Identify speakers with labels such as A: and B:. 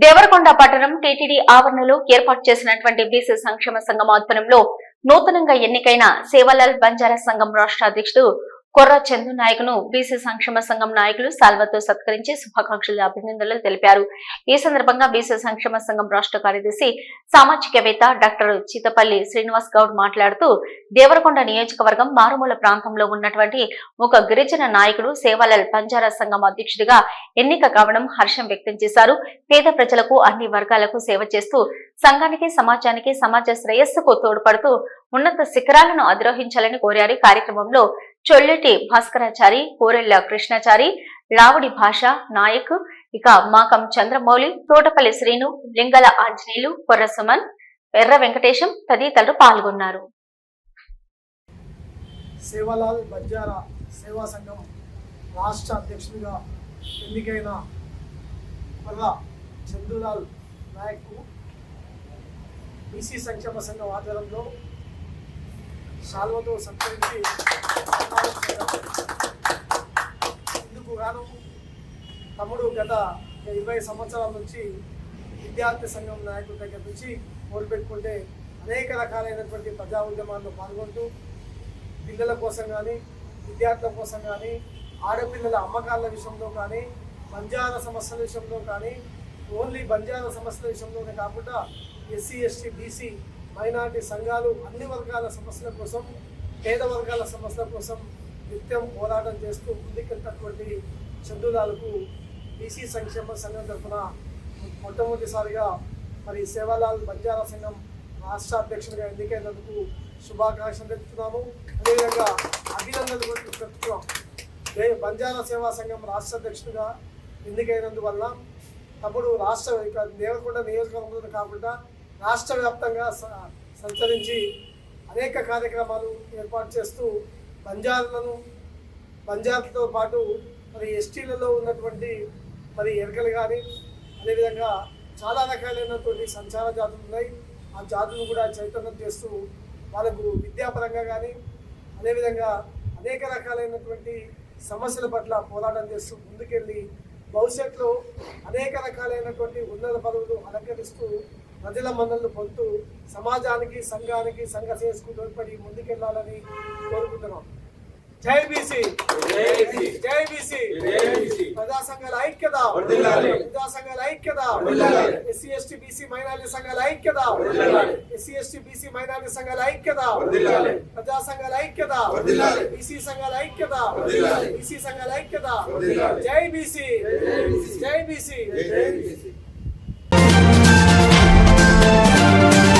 A: దేవరకొండ పట్టణం టీటీడీ ఆవరణలో ఏర్పాటు చేసినటువంటి బీసీ సంక్షేమ సంఘం ఆధ్వర్యంలో నూతనంగా ఎన్నికైన సేవాలాల్ బంజారా సంఘం రాష్ట్ర అధ్యక్షుడు కొర్ర చందు నాయకును బీసీ సంక్షేమ సంఘం నాయకులు సాల్వతో సత్కరించి శుభాకాంక్షలు అభినందనలు తెలిపారు. ఈ సందర్భంగా బీసీ సంక్షేమ సంఘం రాష్ట్ర కార్యదర్శి సామాజికవేత్త డాక్టర్ చితపల్లి శ్రీనివాస్ గౌడ్ మాట్లాడుతూ దేవరకొండ నియోజకవర్గం మారుమూల ప్రాంతంలో ఉన్నటువంటి ఒక గిరిజన నాయకుడు సేవాలాల్ పంజారా సంఘం అధ్యక్షుడిగా ఎన్నిక కావడం హర్షం వ్యక్తం చేశారు. పేద ప్రజలకు అన్ని వర్గాలకు సేవ చేస్తూ సంఘానికి సమాజానికి సమాజ శ్రేయస్సుకు తోడ్పడుతూ ఉన్నత శిఖరాలను అధిరోహించాలని కోరారు. కార్యక్రమంలో చొల్లెటి భాస్కరాచారి కోరెళ్ళ కృష్ణాచారి రావుడి భాష నాయక్ ఇక మాకం చంద్రమౌళి తోటపల్లి శ్రీను లింగల ఆంజనేయులు కొర్ర సుమన్ ఎర్ర వెంకటేశం తదితరులు పాల్గొన్నారు.
B: సేవలాల్ బంజారా సేవా సంఘం రాష్ట్ర అధ్యక్షుడిగా ఎన్నికైన కొర్ర చందులాల్ నాయక్కు బీసీ సంక్షేమ సంఘం ఆధ్వర్యంలో శాల్వతో సత్కరించి ఇందుకు గాను తమ్ముడు గత ఇరవై సంవత్సరాల నుంచి విద్యార్థి సంఘం నాయకుల దగ్గర నుంచి మొదలుపెట్టుకుంటే అనేక రకాలైనటువంటి ప్రజా ఉద్యమాల్లో పాల్గొంటూ పిల్లల కోసం కానీ విద్యార్థుల కోసం కానీ ఆడపిల్లల అమ్మకాల విషయంలో కానీ బంజార సమస్యల విషయంలో కానీ ఓన్లీ బంజారా సమస్యల విషయంలోనే కాకుండా ఎస్సీ ఎస్టీ బీసీ మైనార్టీ సంఘాలు అన్ని వర్గాల సమస్యల కోసం పేద వర్గాల సమస్యల కోసం నిత్యం పోరాటం చేస్తూ ముందుకెళ్తున్నటువంటి చందులాలకు బీసీ సంక్షేమ సంఘం తరఫున మొట్టమొదటిసారిగా మరి సేవాలాల్ బంజారా సంఘం రాష్ట్ర అధ్యక్షుడిగా ఎన్నికైనందుకు శుభాకాంక్షలు తెలుపుతున్నాము. అదేవిధంగా అభినందనలు కూడా తెలుపుతున్నాం బంజారా సేవా సంఘం రాష్ట్ర అధ్యక్షుడిగా ఎన్నికైనందువల్ల తప్పుడు రాష్ట్ర ఇక దేవరకొండ నియోజకవర్గంలో కాకుండా రాష్ట్ర వ్యాప్తంగా స- సంచరించి అనేక కార్యక్రమాలు ఏర్పాటు చేస్తూ బంజారులను బంజార్లతో పాటు మరి ఎస్టీలలో ఉన్నటువంటి మరి ఎరకలు కానీ అదేవిధంగా చాలా రకాలైనటువంటి సంచార జాతులు ఉన్నాయి. ఆ జాతులను కూడా చైతన్యం చేస్తూ వాళ్ళకు విద్యాపరంగా కానీ అదేవిధంగా అనేక రకాలైనటువంటి సమస్యల పట్ల పోరాటం చేస్తూ ముందుకెళ్ళి భవిష్యత్తులో అనేక రకాలైనటువంటి ఉన్నత పదవులు అలంకరిస్తూ ప్రజల మన్నలను పొందుతూ సమాజానికి సంఘానికి సంఘ శ్రేయస్కు తోడ్పడి ముందుకెళ్ళాలని కోరుకుంటున్నాం. జై బీసీ! జై బీసీ! ప్రజా సంఘాల ఐక్యత! ప్రజా సంఘాల ఐక్యత! ఎస్సీ ఎస్టీ బీసీ మైనారిటీ సంఘాల ఐక్యత! ఎస్సీ ఎస్టీ బీసీ మైనారిటీ సంఘాల ఐక్యత! ప్రజా సంఘాల ఐక్యత! బీసీ సంఘాల ఐక్యత! బీసీ సంఘాల ఐక్యత! జై బీసీ! జై బీసీ.